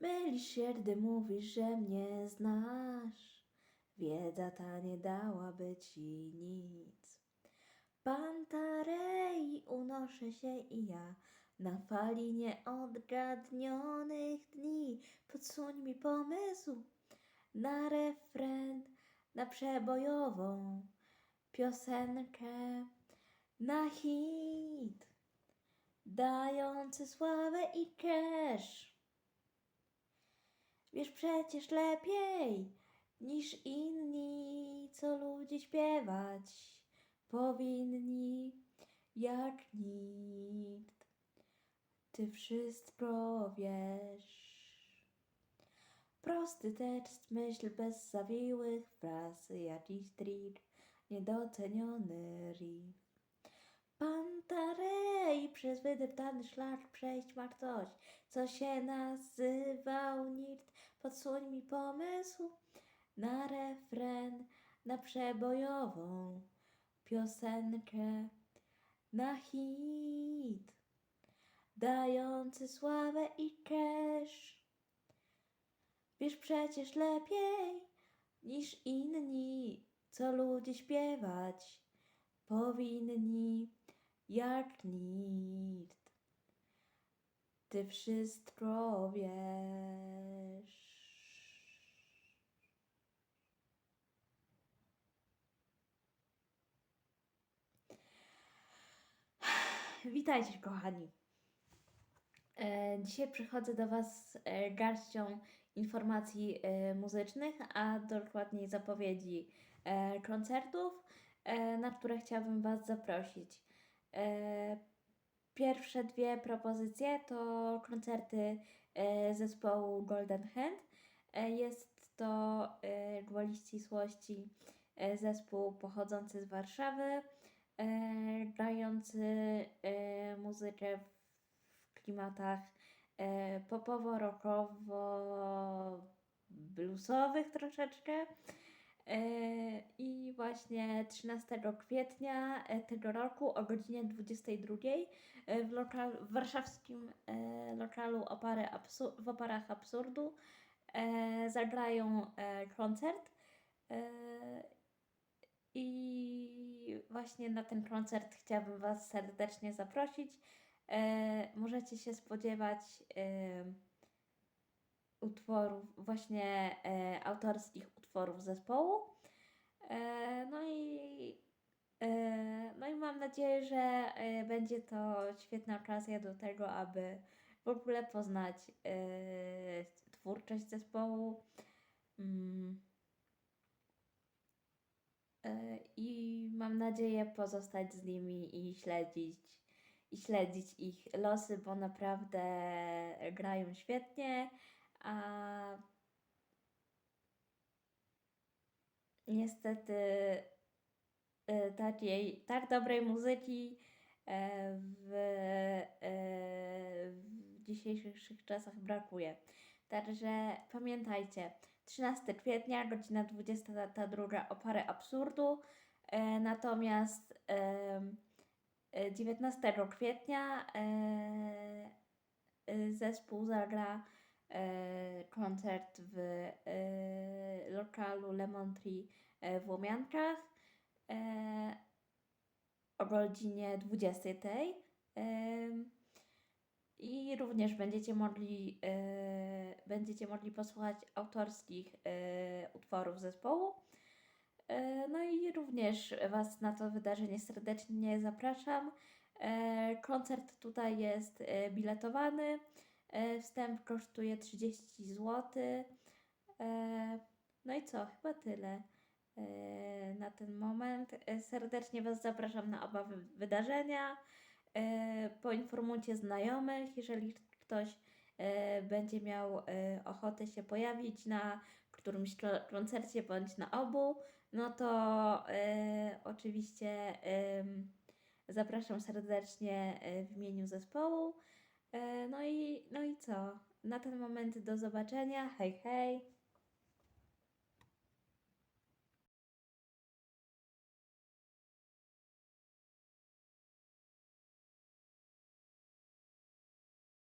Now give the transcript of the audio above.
Mylisz się, gdy mówisz, że mnie znasz. Wiedza ta nie dałaby ci nic. Pantarei unoszę się i ja na fali nieodgadnionych dni. Podsuń mi pomysł na refren, na przebojową piosenkę, na hit, dający sławę i cash. Wiesz przecież lepiej niż inni, co ludzie śpiewać powinni jak nikt. Ty wszystko wiesz. Prosty tekst, myśl bez zawiłych fraz, jakiś trik, niedoceniony riff. Pantarej, przez wydeptany szlak przejść ma ktoś, co się nazywał nikt. Podsuń mi pomysł na refren, na przebojową piosenkę, na hit, dający sławę i cash. Wiesz przecież lepiej niż inni, co ludzie śpiewać powinni jak nikt. Ty wszystko wiesz. Witajcie, kochani. E, Dzisiaj przychodzę do Was e, garścią informacji e, muzycznych, a dokładniej zapowiedzi koncertów, na które chciałabym Was zaprosić. E, Pierwsze dwie propozycje to koncerty e, zespołu Golden Hand. E, Jest to gwoli ścisłości zespół pochodzący z Warszawy, grający muzykę w klimatach popowo-rockowo-bluesowych troszeczkę. E, I właśnie 13 kwietnia e, tego roku o godzinie 22 e, w, lokal, w warszawskim lokalu Opary Absu- w Oparach Absurdu zagrają koncert. I właśnie na ten koncert chciałabym Was serdecznie zaprosić. Możecie się spodziewać utworów, właśnie autorskich utworów zespołu. E, no i e, no i mam nadzieję, że e, będzie to świetna okazja do tego, aby w ogóle poznać twórczość zespołu. Mm. I mam nadzieję pozostać z nimi i śledzić, i śledzić ich losy, bo naprawdę grają świetnie, a niestety e, takiej, tak dobrej muzyki e, w, e, w dzisiejszych czasach brakuje. Także pamiętajcie, 13 kwietnia, godzina 22, opary absurdu. Natomiast em, e, 19 kwietnia zespół zagra koncert w e, lokalu Lemon Tree e, w Łomiankach e, o godzinie 20. Em, I również będziecie mogli, e, będziecie mogli posłuchać autorskich e, utworów zespołu. E, no i również Was na to wydarzenie serdecznie zapraszam. E, koncert tutaj jest e, biletowany. E, wstęp kosztuje 30 zł. E, no i co? Chyba tyle e, na ten moment. Serdecznie Was zapraszam na oba wy- wydarzenia. Poinformujcie znajomych, jeżeli ktoś będzie miał ochotę się pojawić na którymś ko- koncercie bądź na obu, no to oczywiście zapraszam serdecznie w imieniu zespołu. E, no, i, no i co? Na ten moment do zobaczenia. Hej, hej.